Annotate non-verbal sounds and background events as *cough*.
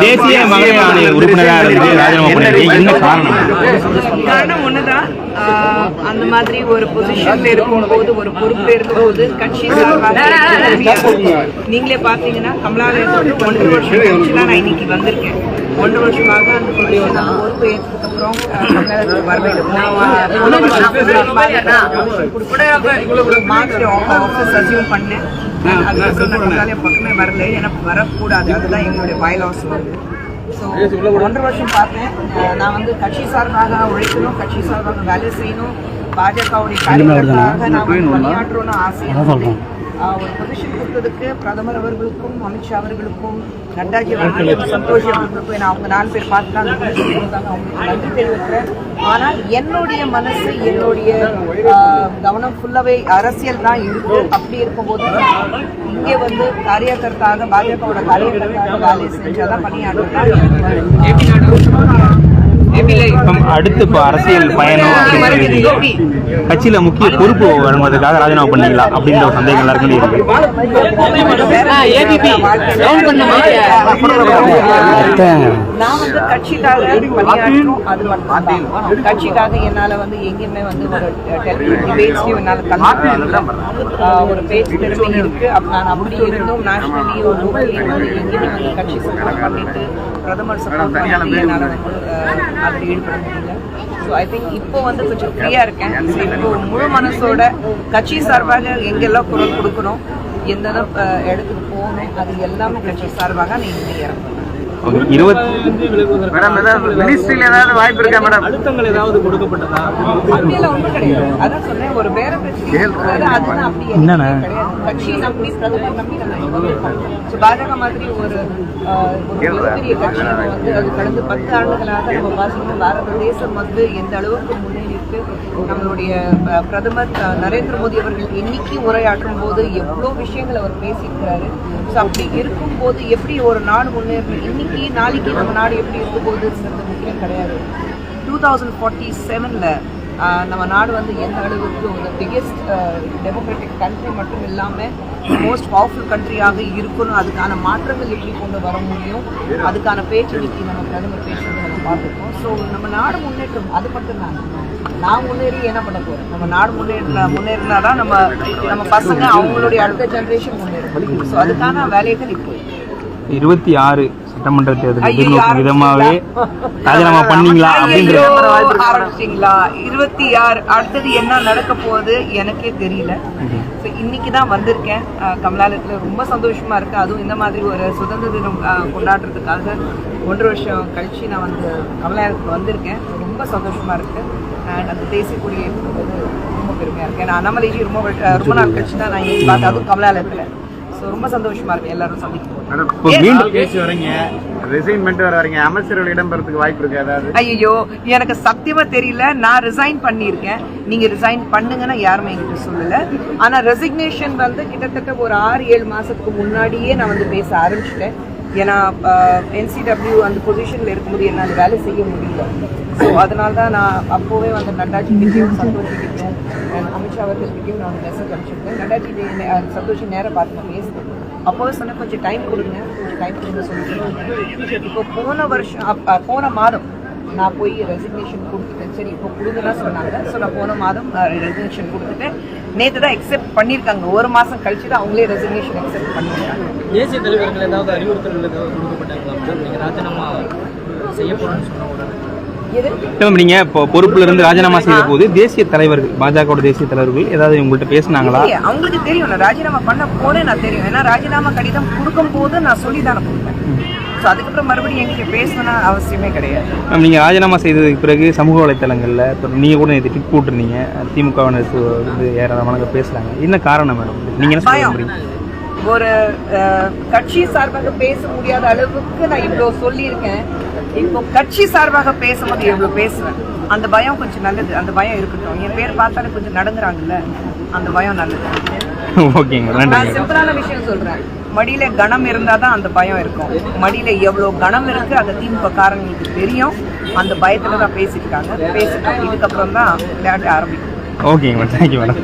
தேசிய மகளிர் ஆணைய உறுப்பினராக இருந்து ராஜினாமா பண்ணிருக்கீங்க என்ன காரணம். காரணம் ஒண்ணுதான் அந்த மாதிரி ஒரு பொசிஷன்ல இருக்கும் போது ஒரு பொறுப்புல இருக்கும் போது கட்சி நீங்களே பாத்தீங்கன்னா கமலாலயத்தோட ஒன்றரை வருஷம் தான் நான் இன்னைக்கு வந்திருக்கேன் ஒன்றரை வருஷமாக அந்த அந்த பொறுப்பு ஏற்றதுக்கு அப்புறம் ஆஹ், கமலாலயத்துக்கு வரவேன் நான் வ- போன வருஷம் மார்ச் ஆஃபீஸ் அசியூம் பண்ணேன். அதுக்கப்புறம் பக்கமே வரல. எனக்கு வரக்கூடாது. அதுதான் எங்களுடைய வந்து. ஸோ ஒன்றரை வருஷம் பார்த்தேன். நான் வந்து கட்சி சார்பாக உழைக்கணும் கட்சி சார்பாக வேலை செய்யணும். பாஜகவுடைய நான் பணியாற்றணும்னு. ஆஹ் ஒரு பொசிஷன் கொடுத்ததுக்கு பிரதமர் அவர்களுக்கும் அமித்ஷா அவர்களுக்கும் நட்டாஜி அவர்களுக்கும் சந்தோஷ் அவர்களுக்கும் ஏன்னா அவங்க நாலு பேர் பார்த்து தான் அந்த position கொடுத்தாங்க அவங்களுக்கு நன்றி தெரிவிக்கிறேன். ஆனால் என்னுடைய மனசு என்னுடைய கவனம் ஃபுல்லாவே அரசியல் தான் இருக்கு. அப்படி இருக்கும்போது இங்கே வந்து காரியகர்த்தாக பாஜகவோட காரியகர்த்தாக வேலை செஞ்சாதான் மேம், அடுத்து இப்போ அரசியல் பயணம் அப்படின்னு சொல்லி கட்சியில முக்கிய பொறுப்பு வழங்குவதற்காக ராஜினாமா பண்ணீங்களா அப்படின்ற ஒரு சந்தேகம் எல்லாருக்கும் இருக்கு. நான் வந்து கட்சிக்காக பணியாற்றும் அது மட்டும்தான். கட்சிக்காக என்னால வந்து எங்கேயுமே வந்து ஒரு டிபேட்ஸ்லயும் என்னால கலந்து ஒரு பேச்சு திறமை இருக்கு. அப்ப நான் அப்படி இருந்தும் நேஷனலி ஒரு லோக்கலி வந்து எங்கேயுமே வந்து கட்சி சப்போர்ட் பண்ணிட்டு பிரதமர் சப்போர்ட் பண்ணிட்டு என்னால வந்து அதில் ஈடுபட முடியல ஸோ ஐ திங்க் இப்போ வந்து கொஞ்சம் ஃப்ரீயா இருக்கேன். ஸோ இப்போ முழு மனசோட கட்சி சார்பாக எங்கெல்லாம் குரல் கொடுக்கணும் எந்தெந்த இடத்துக்கு போகணும் அது எல்லாமே கட்சி சார்பாக நான் இங்கே இறங்குவேன் ஓகே இருபத்தி மேடம் ஏதாவது மினிஸ்ட்ரியில் ஏதாவது வாய்ப்பு இருக்கா மேடம்? அழுத்தங்கள் ஏதாவது கொடுக்கப்பட்டதா? சொன்னேன் ஒரு வேற பிரச்சனை. இருக்கும்போது அதெல்லாம் அப்படி எதுவுமே கிடையாது. கட்சி நம்பி பிரதமர் நம்பி நம்ம இருக்கோம் ஸோ பாஜக மாதிரி ஒரு ஆஹ், ஒரு மிகப்பெரிய கட்சி நம்ம வந்து அது கடந்த பத்து ஆண்டுகளாக நம்ம பார்த்தீங்கன்னா பாரத தேசம் வந்து எந்த அளவுக்கு முன்னேறி இருக்கு நம்மளுடைய பிரதமர் நரேந்திர மோடி அவர்கள் இன்னைக்கு உரையாற்றும் போது எவ்வளோ விஷயங்கள் அவர் பேசியிருக்கிறாரு. ஸோ அப்படி இருக்கும்போது எப்படி ஒரு நாடு முன்னேறணும்? இன்னைக்கு நாளைக்கு நம்ம நாடு எப்படி இருக்க போகுதுங்கிறது முக்கியம் கிடையாது. டூ தௌசண்ட் ஃபார்ட்டி செவனில் நம்ம நாடு வந்து எந்த அளவுக்கு ஒரு பிக்கெஸ்ட் டெமோக்ராட்டிக் கண்ட்ரி மட்டும் இல்லாமல் மோஸ்ட் பவர்ஃபுல் கண்ட்ரியாக இருக்கணும். அதுக்கான மாற்றங்கள் எப்படி கொண்டு வர முடியும்? அதுக்கான பேச்சு இன்னைக்கு நம்ம பிரதமர் பேசுறது நம்ம பார்த்துருக்கோம். ஸோ நம்ம நாடு முன்னேற்றம் அது மட்டும்தான். நான் முன்னேறி என்ன பண்ண போகிறேன் நம்ம நாடு முன்னேற்ற முன்னேறினா தான் நம்ம நம்ம பசங்க அவங்களுடைய அடுத்த ஜெனரேஷன் முன்னேறும். ஸோ அதுக்கான வேலைகள் இப்போ இருபத்தி ஆறு சட்டமன்ற தேர்தல் எதிர்நோக்கும் விதமாவே ராஜினாமா பண்ணீங்களா அப்படின்ற ஐயோ, ஆரம்பிச்சிட்டீங்களா? இருபத்தி ஆறு அடுத்தது என்ன நடக்க போகுது எனக்கே தெரியல. So, இன்னைக்கு தான் வந்திருக்கேன். கமலாலயத்துல ரொம்ப சந்தோஷமா இருக்கு. அதுவும் இந்த மாதிரி ஒரு சுதந்திர தினம் கொண்டாடுறதுக்காக ஒன்றரை வருஷம் கழிச்சு நான் வந்து கமலாலயத்துக்கு வந்திருக்கேன். ரொம்ப சந்தோஷமா இருக்கு. அண்ட் அந்த தேசிய கொடியை ஏற்றும்போது ரொம்ப பெருமையா இருக்கு. ஏன்னா அண்ணாமலைஜி ரொம்ப ரொம்ப நாள் கழிச்சு தான் நான் இங்கே பார்த்தேன் அதுவும் கமலாலயத்துல. ஸோ ரொம்ப சந்தோஷமா இருக்கு. எல்லாரும் சந்திக்கும் வரீங்க ரிசைன் பண்ணிட்டு வர வரீங்க. அமைச்சர்கள் இடம்பெறதுக்கு வாய்ப்பு இருக்கு ஏதாவது? ஐயோ எனக்கு சத்தியமா தெரியல. நான் ரிசைன் பண்ணியிருக்கேன். நீங்க ரிசைன் பண்ணுங்கன்னா யாருமே என்கிட்ட சொல்லல. ஆனா ரெசிக்னேஷன் வந்து கிட்டத்தட்ட ஒரு ஆறு ஏழு மாசத்துக்கு முன்னாடியே நான் வந்து பேச ஆரம்பிச்சிட்டேன். ஏன்னா என்சிடபிள்யூ அந்த பொசிஷனில் இருக்கும்போது என்ன அந்த வேலை செய்ய முடியல. ஸோ அதனால தான் நான் அப்போவே வந்து நட்டாஜி கிட்டேயும் சந்தோஷ் கிட்டேயும் அமித்ஷா அவர்கள்கிட்டயும் நான் மெசேஜ் அனுப்பிச்சிருக்கேன் நட்டாஜி சந்தோஷம் நேரம் பார்த்து நான் பேசுகிறேன் அப்போவே சொன்னேன் கொஞ்சம் டைம் கொடுங்க கொஞ்சம் டைம் கொடுங்க சொல்லிட்டு. இப்போ போன வருஷம் போன மாதம் நான் போய் ரெசிக்னேஷன் கொடுத்துட்டேன். சரி இப்போ கொடுங்கன்னா சொன்னாங்க. ஸோ நான் போன மாதம் ரெசிக்னேஷன் கொடுத்துட்டேன். நேற்று தான் எக்ஸெப்ட் பண்ணியிருக்காங்க ஒரு மாதம் கழிச்சு தான் அவங்களே ரெசிக்னேஷன் எக்ஸெப்ட் பண்ணியிருக்காங்க தேசிய தலைவர்கள் ஏதாவது அறிவுறுத்தல் ஏதாவது கொடுக்கப்பட்டாங்களா ராஜினாமா செய்ய போறேன்னு சொன்ன நீங்க இப்போ பொறுப்புல இருந்து ராஜினாமா செய்த போது தேசிய தலைவர்கள் பாஜகவோட தேசிய தலைவர்கள் ஏதாவது உங்கள்கிட்ட பேசினாங்களா? அவங்களுக்கு தெரியும் நான் ராஜினாமா பண்ண போனே நான் தெரியும். ஏன்னா ராஜினாமா கடிதம் கொடுக்கும் போது நான் சொல்லி தானே கொடுப்பேன் ஸோ அதுக்கப்புறம் மறுபடியும் என்கிட்ட பேசணும்னு அவசியமே கிடையாது. மேம் நீங்க ராஜினாமா செய்ததுக்கு பிறகு சமூக வலைத்தளங்கள்ல தொடர்ந்து நீங்க கூட நேற்று ட்விட் போட்டிருந்தீங்க. திமுகவினர் வந்து ஏராளமானவங்க பேசுறாங்க. என்ன காரணம் மேடம்? நீங்க என்ன சொல்ல ஒரு கட்சி சார்பாக பேச முடியாத அளவுக்கு நான் இவ்வளோ சொல்லியிருக்கேன். இப்போ கட்சி சார்பாக பேசும்போது எவ்வளோ பேசுவேன். அந்த பயம் கொஞ்சம் நல்லது. அந்த பயம் இருக்கட்டும். என் பேர் பார்த்தாலே கொஞ்சம் நடங்குறாங்கல்ல. அந்த பயம் நல்லது. *laughs* ஓகேங்க நான் சிம்பிளான விஷயம் சொல்றேன். மடியில் கணம் இருந்தாதான் அந்த பயம் இருக்கும். மடியில் எவ்வளோ கணம் இருக்குது அந்த திமுக காரங்களுக்கு தெரியும். அந்த பயத்தில் தான் பேசியிருக்காங்க. பேசிட்டு இதுக்கப்புறம் தான் விளையாட்டு ஆரம்பிக்கும். ஓகேங்க மேடம் தேங்க்யூ மேடம்